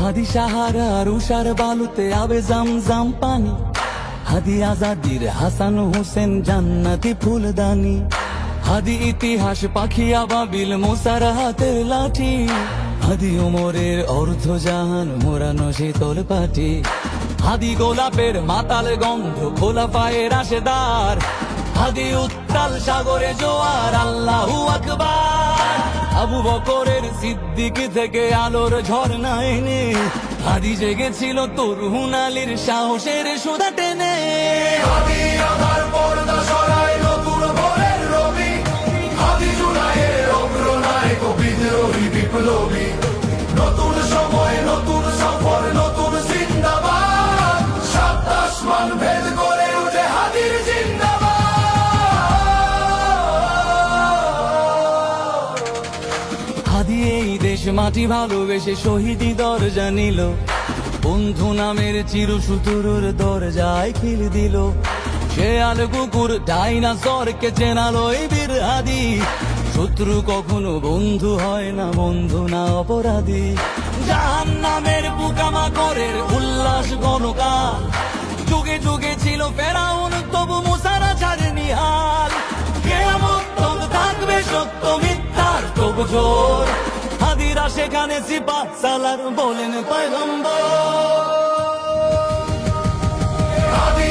হাদি সাহারার উষার বালুতে আবে জাম জাম পানি। হাদি আজাদির হাসান হোসেন জান্নাতি ফুলদানি। হাদি ইতিহাস, পাখি আবাবিল, মোসার হাতের লাঠি। হাদি ওমরের অর্ধ জাহান মোরানো শীতল পাটি। হাদি গোলাপের মাতাল গন্ধ খোলা পায়ের আশেদার হাদি উত্তাল সাগরে জোয়ার, আল্লাহু আকবার। আবু বকরের সিদ্দিক থেকে আলোর ঝর্ণা এনে হাদি জেগেছিল তরুণ আলীর সাহসের সুদা টেনে। আদার পর্দা এই দেশ মাটি ভালোবেসে শহীদি দরজা নিল। বন্ধু নামের চির সুতুরুর দরজায় খিল দিল। সে আল কুকুর ডাইনাসরকে চেনালো এই বীর হাদি শত্রু কখনো বন্ধু হয় না, বন্ধু না অপরাধী। জাহান নামের পোকামাকড়ের উল্লাস গণকাল যুগে যুগে ছিল ফেরাউন, তবু মুসারা ছাড়েনি হাল। কেমন থাকবে সত্য মিথ্যার তবু জোর। সেখানে সিপা সালার বলেন পয়গম্বর। হাদি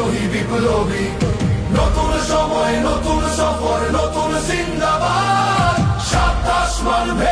বিদ্রোহী বিপ্লবী। নতুন সময় নতুন সফর নতুন জিন্দাবাদ। সাতাশ মানবে